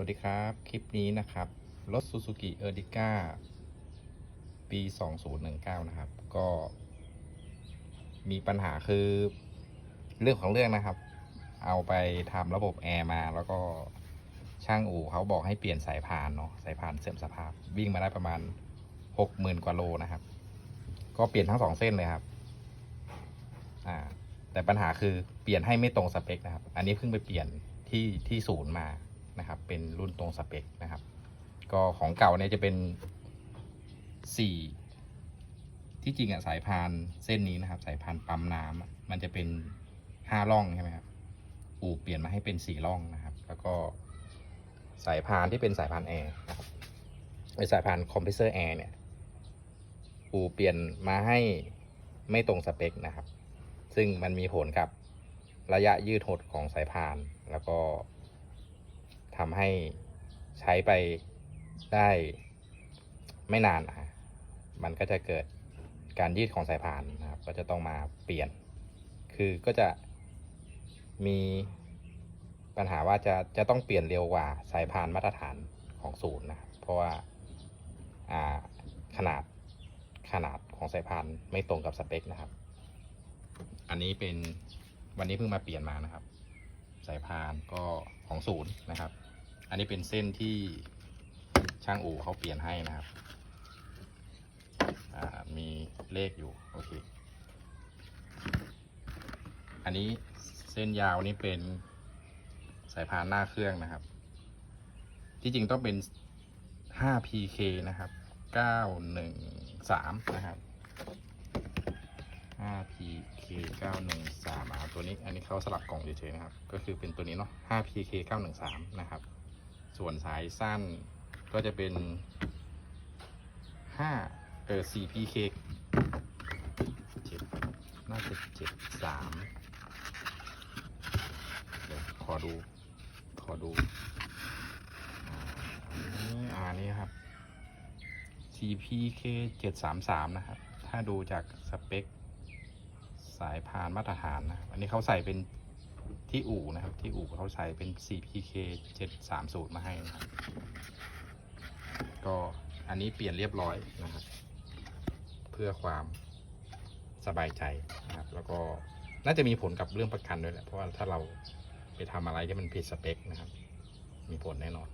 วัสดีครับ คลิปนี้นะครับ รถ Suzuki e r t i g a ปี 2019 นะครับ ก็ มีปัญหาคือเรื่องของเรื่องนะครับ เอาไปทำระบบแอร์มาแล้วก็ช่างอู่เขาบอกให้เปลี่ยนสายพานเนาะสายพานเสื่อมสภาพ วิ่งมาได้ประมาณ 60,000 กว่าโลนะครับ ก็เปลี่ยนทั้งสองเส้นเลยครับ อ่า แต่ปัญหาคือเปลี่ยนให้ไม่ตรงสเปคนะครับ อันนี้เพิ่งไปเปลี่ยนที่ที่ศูนย์มา นะครับ เป็นรุ่นตรงสเปคนะครับ ก็ของเก่าเนี่ยจะเป็นสี่ที่จริงอะสายพานเส้นนี้นะครับ สายพานปั๊มน้ำอะมันจะเป็นห้าร่องใช่ไหมครับอู่เปลี่ยนมาให้เป็นสี่ร่องนะครับ แล้วก็สายพานที่เป็นสายพานแอร์นะครับไอสายพานคอมเพรสเซอร์แอร์เนี่ยอู่เปลี่ยนมาให้ไม่ตรงสเปคนะครับ ซึ่งมันมีผลกับระยะยืดหดของสายพานแล้วก็ ทำให้ใช้ไปได้ไม่นานนะฮะมันก็จะเกิดการยืดของสายพานนะครับ ก็จะต้องมาเปลี่ยน คือก็จะมีปัญหาว่าจะจะต้องเปลี่ยนเร็วกว่าสายพานมาตรฐานของศูนย์นะครับเพราะว่าาขนาดขนาดของสายพานไม่ตรงกับสเปคนะครับ อันนี้เป็นวันนี้เพิ่งมาเปลี่ยนมานะครับ พานก็ของศูนย์นะครับ อันนี้เป็นเส้นที่ช่างอู่เขาเปลี่ยนให้นะครับมีเลขอยู่โอเค อันนี้เส้นยาวนี่เป็นสายพานหน้าเครื่องนะครับ ที่จริงต้องเป็น 5PK นะครับ 913 นะครับ 5PK 913อ่าตัวนี้อันนี้เขาสลับกล่องเฉยๆนะครับ ก็คือเป็นตัวนี้เนาะ 5PK 913นะครับ ส่วนสายสั้นก็จะเป็น5เออ 4PK 7น่าจะ73เดี๋ยวขอดู ขอดูอ่าอันนี้อ่านี่ครับ CPK 733 นะครับ ถ้าดูจากสเปค สายพานมาตรฐานนะอันนี้เขาใส่เป็นที่อู่นะครับ ที่อู่เขาใส่เป็น 4PK 730 มาให้นะครับ ก็อันนี้เปลี่ยนเรียบร้อยนะครับ เพื่อความสบายใจนะครับ แล้วก็น่าจะมีผลกับเรื่องประกันด้วยแหละเพราะว่าถ้าเราไปทำอะไรที่มันผิดสเปคนะครับ มีผลแน่นอน